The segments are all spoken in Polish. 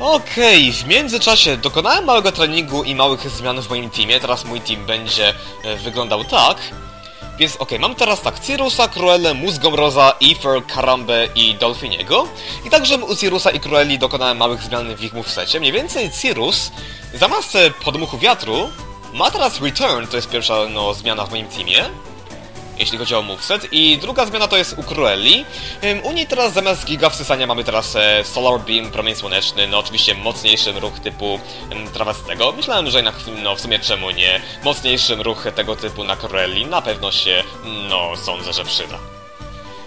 Okej, w międzyczasie dokonałem małego treningu i małych zmian w moim teamie. Teraz mój team będzie e, wyglądał tak. Więc okej, mam teraz tak Cyrusa, Cruelle, Mózgomroza, Ether, Karambę i Dolfiniego. I także u Cyrusa i Cruelli dokonałem małych zmian w ich movesecie. Mniej więcej Cyrus, zamiast podmuchu wiatru, ma teraz Return, to jest pierwsza no, zmiana w moim teamie jeśli chodzi o moveset. I druga zmiana to jest u Cruelli. U niej teraz zamiast giga wsysania mamy teraz e, Solar Beam, promień słoneczny, no oczywiście mocniejszy ruch typu ym, trawestego. Myślałem, że jednak, no w sumie czemu nie, mocniejszym ruch tego typu na Cruelli na pewno się, no sądzę, że przyda.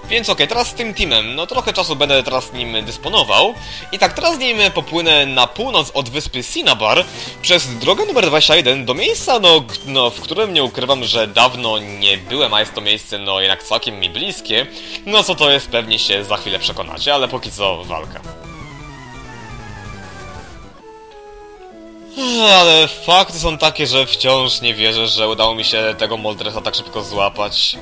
Więc okej, teraz z tym teamem, no trochę czasu będę teraz nim dysponował. I tak, teraz nim popłynę na północ od wyspy Cinnabar przez drogę numer 21 do miejsca, no, no, w którym nie ukrywam, że dawno nie byłem, a jest to miejsce, no, jednak całkiem mi bliskie. No, co to jest, pewnie się za chwilę przekonacie, ale póki co walka. Ale fakty są takie, że wciąż nie wierzę, że udało mi się tego Moldresa tak szybko złapać.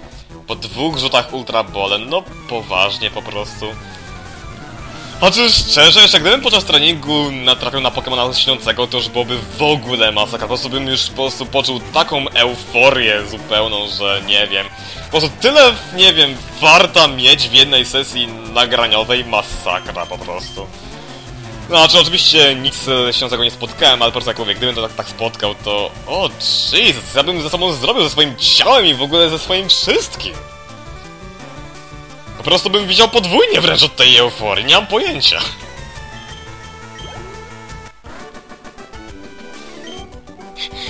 Po dwóch rzutach Ultra Bolem, no poważnie po prostu. Znaczy szczerze, jeszcze gdybym podczas treningu natrafił na Pokemona śniącego, to już byłoby w ogóle masakra. Po prostu bym już po prostu poczuł taką euforię zupełną, że nie wiem. Po prostu tyle, nie wiem, warta mieć w jednej sesji nagraniowej masakra po prostu. Znaczy, oczywiście nic e, śniącego nie spotkałem, ale po prostu jak mówię, gdybym to tak, tak spotkał, to... O, Jesus, ja bym ze sobą zrobił, ze swoim ciałem i w ogóle ze swoim wszystkim. Po prostu bym widział podwójnie wręcz od tej euforii, nie mam pojęcia.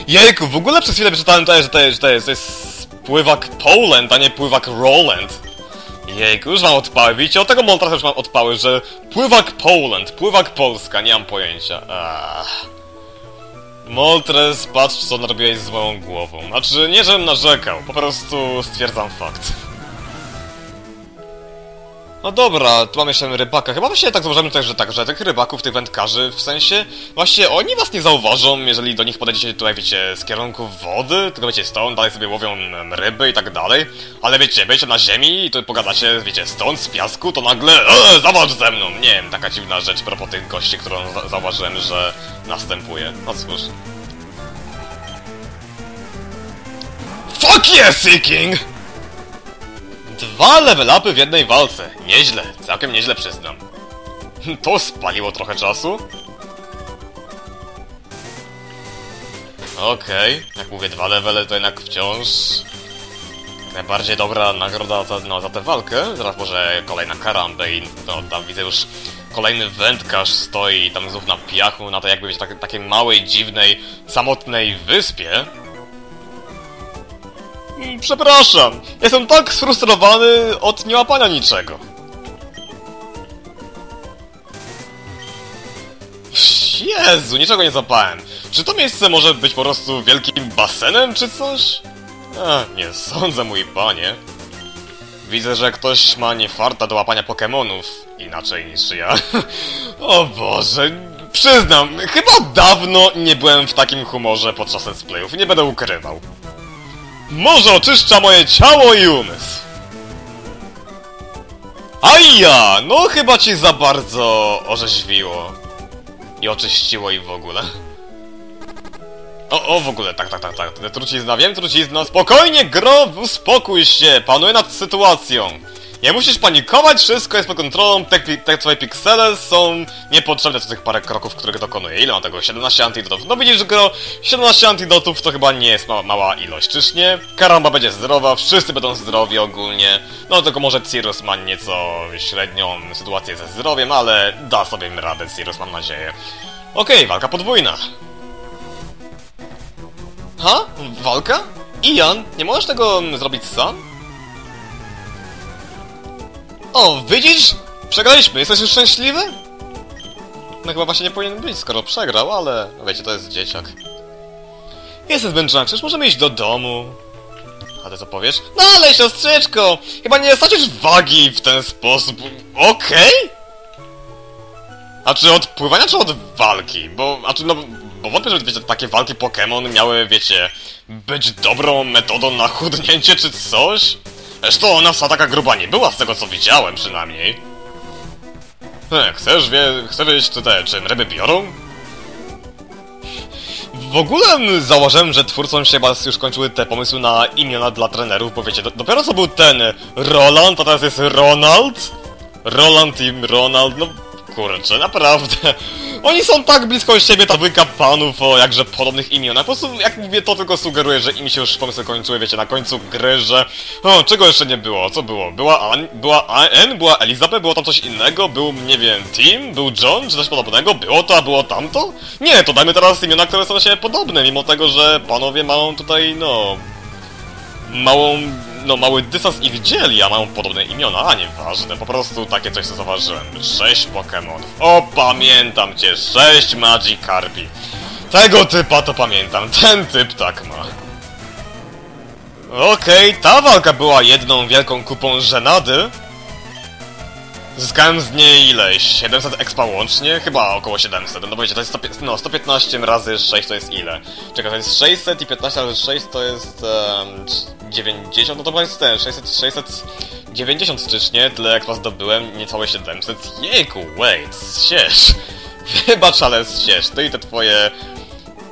Jejku, w ogóle przez chwilę przeczytałem to, że to jest, że to jest, to jest pływak Poland, a nie pływak Roland. Jejku, już mam odpały, widzicie, od tego montażu już mam odpały, że pływak Poland, pływak Polska, nie mam pojęcia. Ach. Moltres, patrz co narobiłeś z moją głową. Znaczy, nie żebym narzekał, po prostu stwierdzam fakt. No dobra, tu mamy jeszcze rybaka. Chyba właśnie tak zauważymy też, że tak, że tych rybaków, tych wędkarzy, w sensie, właśnie oni was nie zauważą, jeżeli do nich podejdziecie tutaj, wiecie, z kierunku wody, tylko wiecie, stąd dalej sobie łowią ryby i tak dalej, ale wiecie, będziecie na ziemi i tu pogadacie, wiecie, stąd, z piasku, to nagle, eee, zawalcz ze mną! Nie wiem, taka dziwna rzecz propos tych gości, którą za zauważyłem, że następuje. No cóż. Fuck yeah, Seeking! Dwa level upy w jednej walce. Nieźle, całkiem nieźle przyznam. To spaliło trochę czasu. Okej, jak mówię, dwa levele to jednak wciąż... Najbardziej dobra nagroda za, no, za tę walkę. Zaraz może kolejna karambę i no, tam widzę już kolejny wędkarz stoi tam znów na piachu, na to jakby wiecie, tak, takiej małej, dziwnej, samotnej wyspie. Przepraszam, jestem tak sfrustrowany od niełapania niczego. Jezu, niczego nie zapałem. Czy to miejsce może być po prostu wielkim basenem, czy coś? A, nie sądzę, mój panie. Widzę, że ktoś ma niefarta do łapania Pokemonów, inaczej niż ja. o Boże, przyznam, chyba dawno nie byłem w takim humorze podczas playów, nie będę ukrywał. Morze oczyszcza moje ciało i umysł. A ja, no chyba ci za bardzo orzeźwiło. I oczyściło i w ogóle. O, o, w ogóle, tak, tak, tak, tak. Trucizna, wiem, trucizna. Spokojnie, gro, uspokój się, panuję nad sytuacją. Nie musisz panikować, wszystko jest pod kontrolą, te, te twoje piksele są niepotrzebne do tych parę kroków, których dokonuję. Ile mam tego? 17 antidotów. No widzisz, gro, 17 antidotów to chyba nie jest ma mała ilość, czyż nie? Karamba będzie zdrowa, wszyscy będą zdrowi ogólnie. No tylko może Cirrus ma nieco średnią sytuację ze zdrowiem, ale da sobie radę Cirrus, mam nadzieję. Okej, walka podwójna. Ha? Walka? Ian, nie możesz tego mm, zrobić sam? O, widzisz? Przegraliśmy, jesteś szczęśliwy? No chyba właśnie nie powinien być, skoro przegrał, ale... No wiecie, to jest dzieciak. Jestem zmęczony, przecież możemy iść do domu. A ty co powiesz? No ale siostrzyczko! Chyba nie stracisz wagi w ten sposób. Okej? A czy od pływania, czy od walki? Bo, a czy no, bo wątpię, że wiecie, takie walki Pokémon miały, wiecie, być dobrą metodą na chudnięcie czy coś? Zresztą ona wcale taka gruba nie była, z tego co widziałem przynajmniej. He, chcesz wie... chcesz wiedzieć, czy czym ryby biorą? W ogóle założyłem, że twórcom się chyba już kończyły te pomysły na imiona dla trenerów, bo wiecie, do, dopiero co był ten Roland, a teraz jest Ronald? Roland i Ronald, no kurczę, naprawdę. Oni są tak blisko siebie, ta dwójka panów o jakże podobnych imionach. Po prostu, jak mówię, to tylko sugeruje, że im się już pomysły kończyły, wiecie, na końcu gry, że... O, czego jeszcze nie było? Co było? Była An, była Anne, była Elizabeth, było tam coś innego? Był, nie wiem, Tim? Był John? Czy coś podobnego? Było to, a było tamto? Nie, to dajmy teraz imiona, które są do siebie podobne, mimo tego, że panowie mają tutaj, no... Małą no mały dystans ich dzieli, a mają podobne imiona, a nieważne, po prostu takie coś co zauważyłem. Sześć Pokémonów. O, pamiętam cię, sześć Magikarpi. Tego typa to pamiętam, ten typ tak ma. Okej, okay, ta walka była jedną wielką kupą żenady. Zyskałem z niej ileś? 700 expa łącznie? Chyba około 700. No wiecie, to jest 100, no, 115 razy 6 to jest ile? Czekaj, to jest 600 i 15 razy 6 to jest um, 90, no to jest ten, 600, 690 stycznie, tyle expa zdobyłem, niecałe 700. Jejku, wait, ścież. Wybacz, ale ścież, ty i te twoje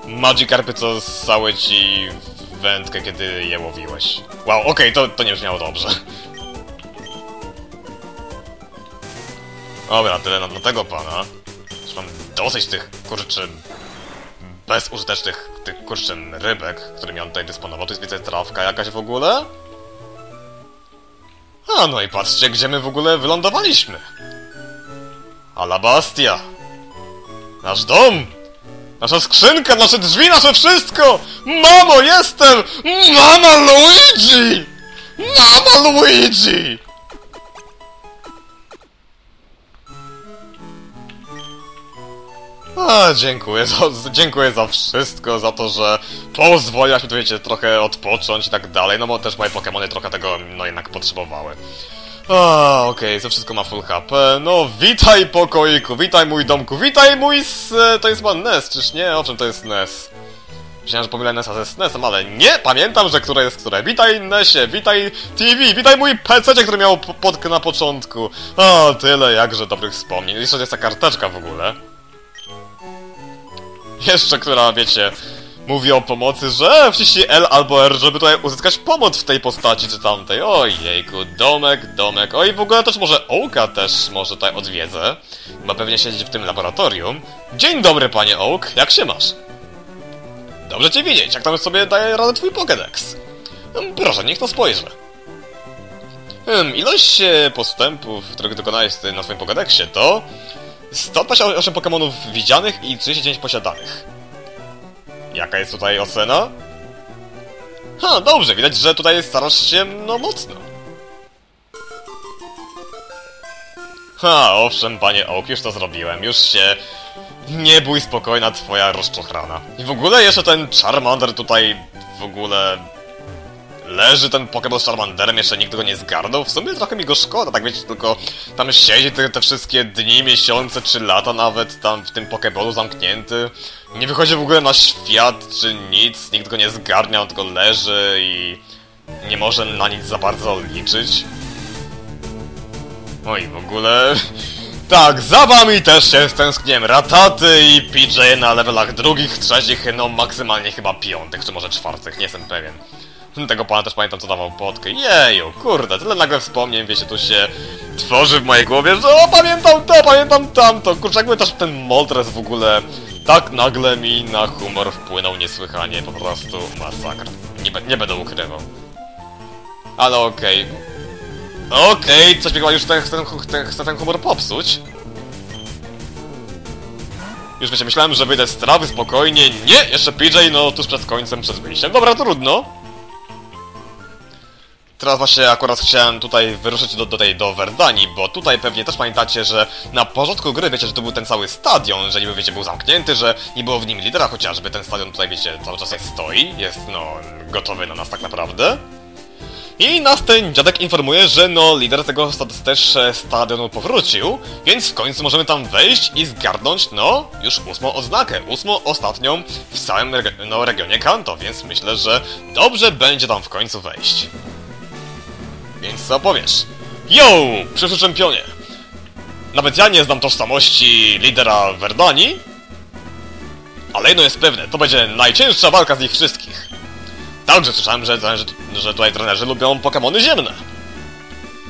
Magikarpy, co ssały ci wędkę, kiedy je łowiłeś. Wow, okej, okay, to, to nie brzmiało dobrze. Dobra, tyle na, na tego pana. Już mam dosyć tych, kurczę, bezużytecznych, tych, kurczę, rybek, którymi on tutaj dysponował. Tu jest, widzę, trawka jakaś w ogóle. A, no i patrzcie, gdzie my w ogóle wylądowaliśmy. Alabastia. Nasz dom. Nasza skrzynka, nasze drzwi, nasze wszystko! Mamo, jestem! Mama Luigi! Mama Luigi! A, dziękuję za, dziękuję za wszystko, za to, że pozwoliłaś mi tu, wiecie, trochę odpocząć i tak dalej, no bo też moje Pokémony trochę tego, no jednak potrzebowały. A, okej, okay, to wszystko ma full HP. No, witaj pokoiku, witaj mój domku, witaj mój s... to jest chyba NES, czyż nie? Owszem, to jest NES. Myślałem, że pomylę NESa ze SNESem, ale nie! Pamiętam, że które jest które. Witaj NESie, witaj TV, witaj mój PC, który miał podkę na początku. O, tyle jakże dobrych wspomnień. Jeszcze jest ta karteczka w ogóle. Jeszcze, która, wiecie, mówi o pomocy, że wciśnij L albo R, żeby tutaj uzyskać pomoc w tej postaci czy tamtej. Ojejku, domek, domek. Oj, w ogóle też może Ołka też może tutaj odwiedzę. Chyba pewnie siedzi w tym laboratorium. Dzień dobry, panie Oak, jak się masz? Dobrze cię widzieć, jak tam sobie daje radę twój Pokédex? Hmm, proszę, niech to spojrzy. Hmm, ilość e, postępów, których dokonałeś na swoim Pokédexie to... 128 Pokémonów widzianych i 39 posiadanych. Jaka jest tutaj ocena? Ha, dobrze, widać, że tutaj starasz się, no, mocno. Ha, owszem, panie Oak, już to zrobiłem, już się... Nie bój spokojna twoja rozczochrana. I w ogóle jeszcze ten Charmander tutaj w ogóle leży ten Pokéball z Charmanderem, jeszcze nikt go nie zgarnął. W sumie trochę mi go szkoda, tak wiecie, tylko tam siedzi te, te wszystkie dni, miesiące czy lata nawet tam w tym Pokéballu zamknięty. Nie wychodzi w ogóle na świat czy nic, nikt go nie zgarnia, on tylko leży i nie może na nic za bardzo liczyć. Oj, w ogóle... Tak, za wami też się stęskniłem. Rataty i PJ na levelach drugich, trzecich, no maksymalnie chyba piątych, czy może czwartych, nie jestem pewien. Tego pana też pamiętam, co dawał podkę. Jeju, kurde, tyle nagle wspomnień, wiecie, tu się tworzy w mojej głowie, że o, pamiętam to, pamiętam tamto. Kurczę, jakby też ten Moltres w ogóle tak nagle mi na humor wpłynął niesłychanie, po prostu masakra. Nie, nie będę ukrywał. Ale okej. Okay. Okej, okay, coś mi chyba już ten, ten, ten, chce ten humor popsuć. Już myślałem, że wyjdę z trawy spokojnie. Nie, jeszcze PJ, no tuż przed końcem, przed wyjściem. Dobra, trudno. Teraz właśnie akurat chciałem tutaj wyruszyć do, do tej, do Verdani, bo tutaj pewnie też pamiętacie, że na początku gry wiecie, że to był ten cały stadion, że niby wiecie, był zamknięty, że nie było w nim lidera, chociażby ten stadion tutaj wiecie, cały czas jak stoi, jest no, gotowy na nas tak naprawdę. I nas ten dziadek informuje, że no lider tego też e, stadionu powrócił, więc w końcu możemy tam wejść i zgarnąć, no, już ósmą odznakę, ósmą ostatnią w całym no, regionie Kanto, więc myślę, że dobrze będzie tam w końcu wejść. Więc co powiesz? Yo, przyszły czempionie! Nawet ja nie znam tożsamości lidera Verdani, ale jedno jest pewne, to będzie najcięższa walka z nich wszystkich. Także słyszałem, że, że, że tutaj trenerzy lubią Pokémony ziemne.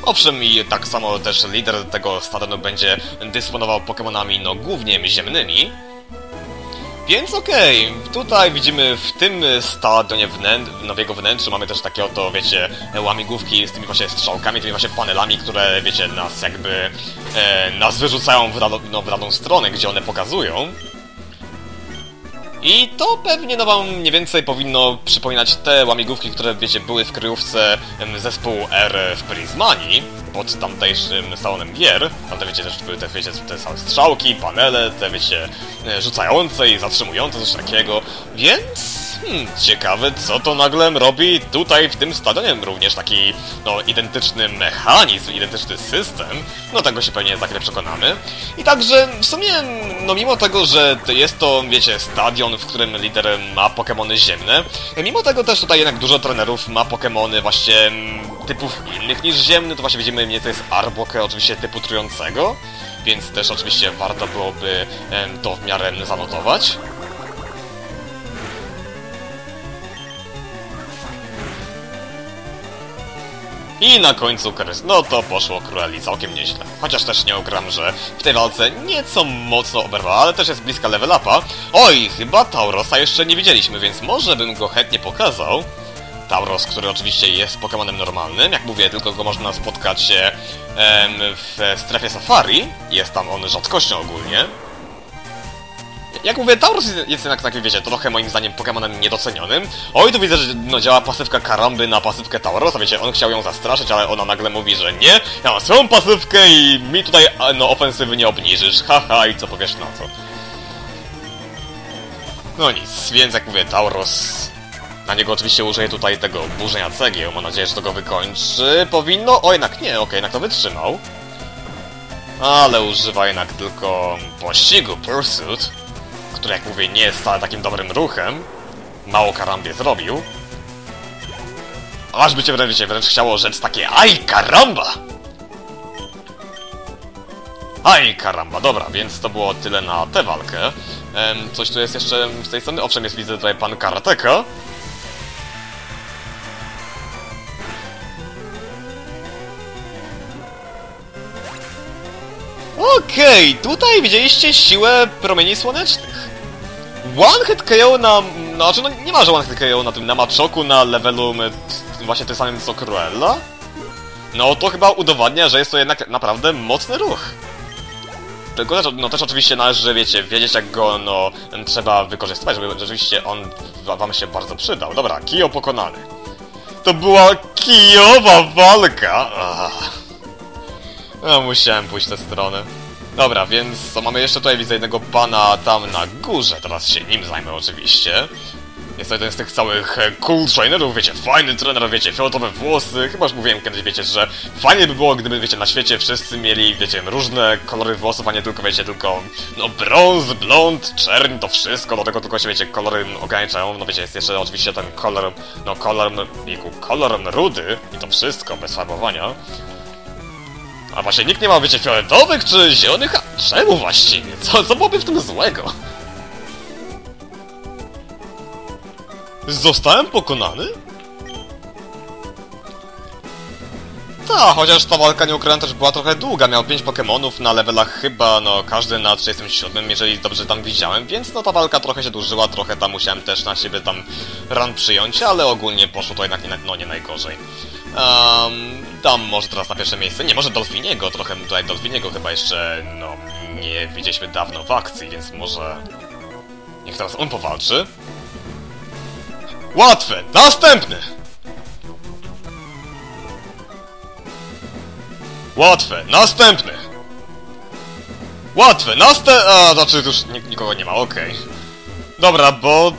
Owszem, i tak samo też lider tego stadionu będzie dysponował Pokémonami, no głównie ziemnymi. Więc okej, tutaj widzimy w tym stadionie wnę no w wnętrzu mamy też takie oto, wiecie, łamigłówki z tymi właśnie strzałkami, tymi właśnie panelami, które, wiecie, nas jakby, e, nas wyrzucają w, daną, no, w daną stronę, gdzie one pokazują. I to pewnie no wam mniej więcej powinno przypominać te łamigłówki, które wiecie były w kryjówce em, zespołu R w Prismanii pod tamtejszym salonem gier. Tam te wiecie też były te wiecie te same strzałki, panele, te wiecie e, rzucające i zatrzymujące coś takiego. Więc Hmm, ciekawe co to nagle robi tutaj w tym stadionie również taki, no, identyczny mechanizm, identyczny system. No tego się pewnie za chwilę przekonamy. I także w sumie, no mimo tego, że to jest to, wiecie, stadion, w którym lider ma Pokémony ziemne, mimo tego też tutaj jednak dużo trenerów ma Pokémony właśnie mm, typów innych niż ziemny, to właśnie widzimy mniej więcej jest Arbokę oczywiście typu trującego, więc też oczywiście warto byłoby em, to w miarę zanotować. I na końcu Krys, no to poszło Króli całkiem nieźle. Chociaż też nie ugram, że w tej walce nieco mocno oberwała, ale też jest bliska level upa. Oj, chyba Taurosa jeszcze nie widzieliśmy, więc może bym go chętnie pokazał. Tauros, który oczywiście jest Pokémonem normalnym, jak mówię, tylko go można spotkać w strefie safari. Jest tam on rzadkością ogólnie. Jak mówię, Taurus jest, jednak taki, wiecie, trochę moim zdaniem Pokemonem niedocenionym. Oj, tu widzę, że no, działa pasywka Karamby na pasywkę Taurusa, wiecie, on chciał ją zastraszyć, ale ona nagle mówi, że nie, ja mam swoją pasywkę i mi tutaj, no, ofensywy nie obniżysz, haha, i co powiesz na to. No nic, więc jak mówię, Taurus... Na niego oczywiście użyję tutaj tego burzenia cegieł, mam nadzieję, że to go wykończy. Powinno... O, jednak nie, okej, jednak to wytrzymał. Ale używa jednak tylko pościgu Pursuit który jak mówię nie jest wcale takim dobrym ruchem, mało karambie zrobił. Aż by cię wręcz, wręcz chciało rzec takie Aj karamba! Aj karamba, dobra, więc to było tyle na tę walkę. Ehm, coś tu jest jeszcze z tej strony? Owszem, jest widzę tutaj pan Karateka. Okej, tutaj widzieliście siłę promieni słonecznych. One hit KO na... No, znaczy, no nie ma, że one hit KO na tym, na Machoku na levelu właśnie tym samym co Cruella. No to chyba udowadnia, że jest to jednak naprawdę mocny ruch. Tylko też, no też oczywiście należy, wiecie, wiedzieć jak go, no, trzeba wykorzystywać, żeby rzeczywiście on wam się bardzo przydał. Dobra, Kio pokonany. To była kijowa walka! Ach. No, musiałem pójść tę stronę. Dobra, więc co, mamy jeszcze tutaj, widzę jednego pana tam na górze, teraz się nim zajmę oczywiście. Jest to jeden z tych całych e, cool trainerów, wiecie, fajny trener, wiecie, fioletowe włosy. Chyba już mówiłem kiedyś, wiecie, że fajnie by było, gdyby, wiecie, na świecie wszyscy mieli, wiecie, różne kolory włosów, a nie tylko, wiecie, tylko, no, brąz, blond, czerń, to wszystko, do tego tylko się, wiecie, kolory ograniczają. No, wiecie, jest jeszcze oczywiście ten kolor, no, kolor, wieku, kolor rudy i to wszystko, bez farbowania. A właśnie nikt nie ma, wiecie, fioletowych czy zielonych? A czemu właściwie? Co, co byłoby w tym złego? Zostałem pokonany? Ta, chociaż ta walka nie ukrywam też była trochę długa, miał 5 Pokémonów na levelach chyba, no każdy na 37, jeżeli dobrze tam widziałem, więc no ta walka trochę się dłużyła, trochę tam musiałem też na siebie tam run przyjąć, ale ogólnie poszło to jednak nie, no nie najgorzej. Um, dam może teraz na pierwsze miejsce, nie, może Dolfiniego, trochę tutaj Dolfiniego chyba jeszcze, no, nie widzieliśmy dawno w akcji, więc może... Niech teraz on powalczy. Łatwe! Następny! Łatwe! Następny! Łatwe! Następny! A, znaczy już nik nikogo nie ma, okej. Okay. Dobra, bo...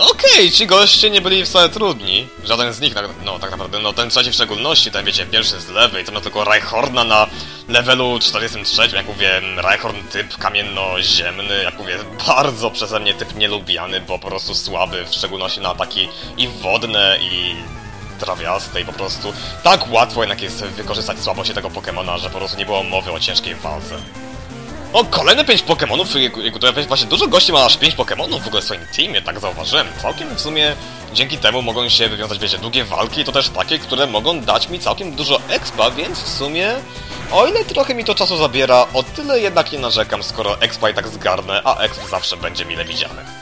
Okej, okay, ci goście nie byli wcale trudni. Żaden z nich, no tak naprawdę, no ten trzeci w szczególności, ten wiecie, pierwszy z lewej, to no tylko Rhyhorna na levelu 43, jak mówię, Rhyhorn typ kamienno-ziemny, jak mówię, bardzo przeze mnie typ nielubiany, bo po prostu słaby, w szczególności na ataki i wodne, i trawiaste i po prostu tak łatwo jednak jest wykorzystać słabość tego Pokemona, że po prostu nie było mowy o ciężkiej walce. O, kolejne 5 Pokemonów, to właśnie dużo gości ma aż 5 Pokemonów w ogóle w swoim teamie, tak zauważyłem. Całkiem w sumie dzięki temu mogą się wywiązać, wiecie, długie walki, to też takie, które mogą dać mi całkiem dużo expa, więc w sumie, o ile trochę mi to czasu zabiera, o tyle jednak nie narzekam, skoro expa i tak zgarnę, a exp zawsze będzie mile widziany.